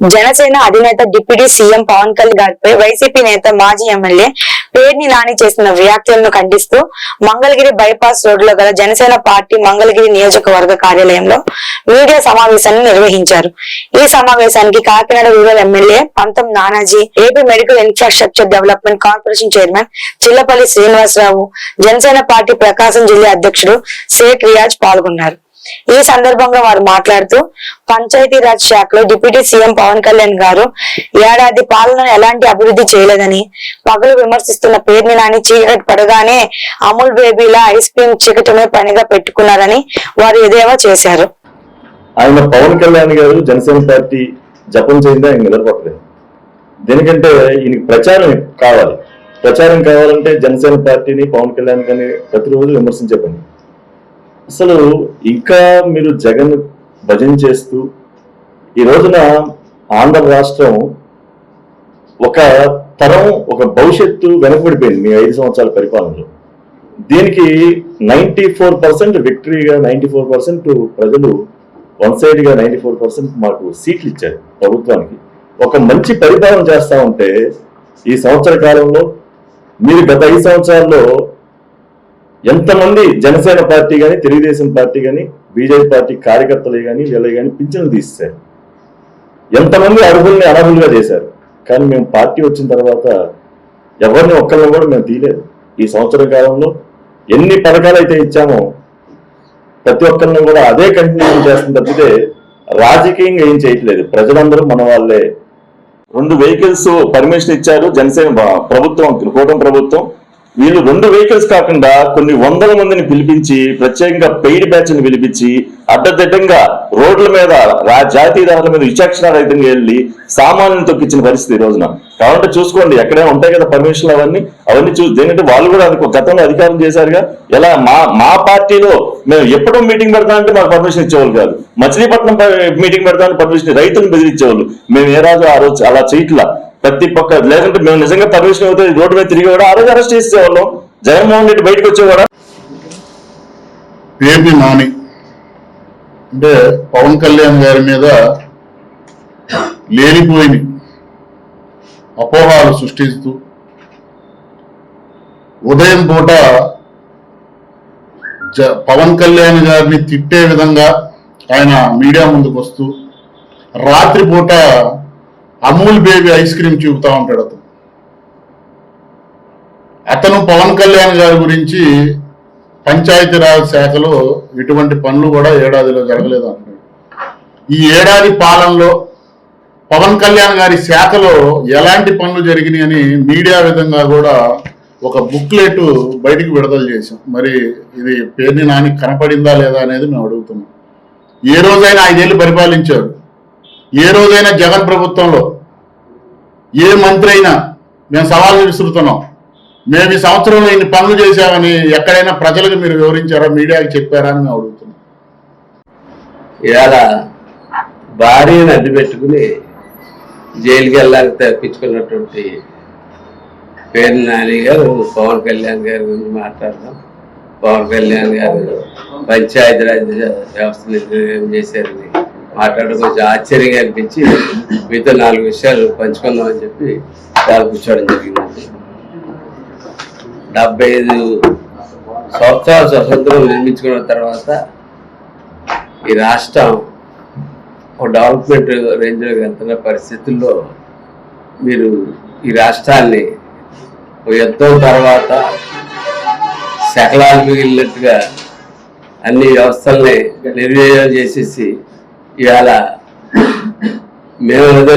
జనసేన అధినేత deputy CM Pawan Kalyan గారిపై YCP నేత మాజీ ఎమ్మెల్యే పేర్ని నాని చేసిన వ్యాఖ్యలను ఖండిస్తూ మంగళగిరి బైపాస్ రోడ్లో గల జనసేన పార్టీ మంగళగిరి నియోజకవర్గ కార్యాలయంలో మీడియా సమావేశాన్ని నిర్వహించారు. ఈ సమావేశానికి Kakinada rural MLA Pantham Nanaji AP medical infrastructure development corporation chairman Chillapalli Srinivasarao Janasena party Prakasam జిల్లా అధ్యక్షుడు షేక్ రియాజ్ పాల్గొన్నారు. ఈ సందర్భంగా వారు మాట్లాడుతూ పంచాయతీరాజ్ శాఖలో డిప్యూటీ సీఎం పవన్ కళ్యాణ్ గారు ఏడాది పాలన ఎలాంటి అభివృద్ధి చేయలేదని పగలు విమర్శిస్తున్న పేరుని నాని చీకటి పడగానే అమూల్ బేబీలా ఐస్ క్రీమ్ చికటమే పనిగా పెట్టుకున్నారని వారు ఎదేవా చేశారు. ఆయన పవన్ కళ్యాణ్ గారు జనసేన పార్టీ జపం చేయింది ఆయన నిలబడలేదు. దేనికంటే ఈయనకి ప్రచారం కావాలి. ప్రచారం కావాలంటే జనసేన పార్టీని పవన్ కళ్యాణ్ గారిని ప్రతిరోజు విమర్శించే పని. అసలు ఇంకా మీరు జగన్ భజన చేస్తూ ఈ రోజున ఆంధ్ర రాష్ట్రం ఒక తరం ఒక భవిష్యత్తు వెనకబడిపోయింది మీ ఐదు సంవత్సరాల పరిపాలనలో. దీనికి నైంటీ ఫోర్ పర్సెంట్ విక్టరీగా నైంటీ ఫోర్ పర్సెంట్ ప్రజలు వన్ సైడ్గా నైంటీ ఫోర్ పర్సెంట్ మాకు సీట్లు ఇచ్చారు ప్రభుత్వానికి. ఒక మంచి పరిపాలన చేస్తా ఉంటే ఈ సంవత్సర కాలంలో మీరు గత ఐదు సంవత్సరాల్లో ఎంతమంది జనసేన పార్టీ కానీ తెలుగుదేశం పార్టీ కానీ బీజేపీ పార్టీ కార్యకర్తలే కానీ వీళ్ళే కానీ పింఛన్లు తీస్తారు ఎంతమంది అర్హుల్ని అనర్హులుగా చేశారు. కానీ మేము పార్టీ వచ్చిన తర్వాత ఎవరిని ఒక్కరిని కూడా మేము తీయలేదు. ఈ సంవత్సర కాలంలో ఎన్ని పథకాలు అయితే ఇచ్చామో ప్రతి ఒక్కరిని కూడా అదే కంటిన్యూ చేస్తుంది తప్పితే రాజకీయంగా ఏం చేయట్లేదు. ప్రజలందరూ మన వాళ్ళే. రెండు వెహికల్స్ పర్మిషన్ ఇచ్చారు జనసేన ప్రభుత్వం కూటమి ప్రభుత్వం. వీళ్ళు రెండు వెహికల్స్ కాకుండా కొన్ని వందల మందిని పిలిపించి ప్రత్యేకంగా పెయిడ్ బ్యాచ్ని పిలిపించి అడ్డదిడ్డంగా రోడ్ల మీద రా జాతీయ మీద విచక్షణ రహితంగా వెళ్ళి సామాన్యులు తొక్కించిన పరిస్థితి ఈ రోజున. కాబట్టి చూసుకోండి ఎక్కడైనా ఉంటాయి కదా పర్మిషన్లు అవన్నీ అవన్నీ చూసి దేనికంటే వాళ్ళు కూడా అది గతంలో అధికారం చేశారుగా. ఎలా మా మా పార్టీలో మేము ఎప్పుడో మీటింగ్ పెడతామంటే మాకు పర్మిషన్ ఇచ్చేవాళ్ళు కాదు. మచిలీపట్నం మీటింగ్ పెడతామని పర్మిషన్ రైతులను బెదిరించేవాళ్ళు. మేము ఏ రాజు ఆ రోజు అలా చేయట్లా? ప్రతి పక్క లేదంటే మేము నిజంగా పర్మిషన్ అవుతే రోడ్డు మీద తిరిగి కూడా ఆ రోజు అరెస్ట్ చేసేవాళ్ళం. జగన్మోహన్ రెడ్డి బయటకు వచ్చేవాడా? పేర్ని నాని అంటే పవన్ కళ్యాణ్ గారి మీద లేనిపోయిన అపోహాలు సృష్టిస్తూ ఉదయం పూట జ పవన్ కళ్యాణ్ గారిని తిట్టే విధంగా ఆయన మీడియా ముందుకు వస్తూ రాత్రిపూట అమూల్ బేబీ ఐస్ క్రీమ్ చూపుతా ఉంటాడు అతను. అతను పవన్ కళ్యాణ్ గారి గురించి పంచాయతీరాజ్ శాఖలో ఇటువంటి పనులు కూడా ఏడాదిలో జరగలేదు అంటున్నాడు. ఈ ఏడాది పాలనలో పవన్ కళ్యాణ్ గారి శాఖలో ఎలాంటి పనులు జరిగినాయని మీడియా విధంగా కూడా ఒక బుక్లెట్ బయటికి విడుదల చేశాం. మరి ఇది పేరుని నాని కనపడిందా లేదా అనేది మేము అడుగుతున్నాం. ఏ రోజైనా ఐదేళ్ళు పరిపాలించారు. ఏ రోజైనా జగన్ ప్రభుత్వంలో ఏ మంత్రి అయినా మేము సవాళ్ళు విసురుతున్నాం. మేము ఈ సంవత్సరంలో ఇన్ని పనులు చేశామని ఎక్కడైనా ప్రజలకు మీరు వివరించారా? మీడియాకి చెప్పారా అని మేము అడుగుతున్నాం. ఇవాళ భార్యను అడ్డు పెట్టుకుని జైలుకి వెళ్ళాలని తప్పించుకున్నటువంటి పేరు నాని గారు పవన్ కళ్యాణ్ గారి గురించి మాట్లాడదాం. పవన్ కళ్యాణ్ గారు పంచాయతీరాజ్ వ్యవస్థను నిర్ణయం చేశారని మాట్లాడడం కొంచెం ఆశ్చర్యంగా అనిపించి మీతో నాలుగు విషయాలు పంచుకుందామని చెప్పి చాలా కూర్చోవడం జరిగింది డెబ్బై ఐదు సంవత్సరాల స్వతంత్రం నిర్మించుకున్న తర్వాత ఈ రాష్ట్రం ఒక డెవలప్మెంట్ రేంజ్లోకి వెళ్తున్న పరిస్థితుల్లో మీరు ఈ రాష్ట్రాన్ని ఒక యుద్ధం తర్వాత శకలాలు మిగిలినట్టుగా అన్ని వ్యవస్థల్ని నిర్వీర్యం చేసేసి ఇవాళ మేము ఏదో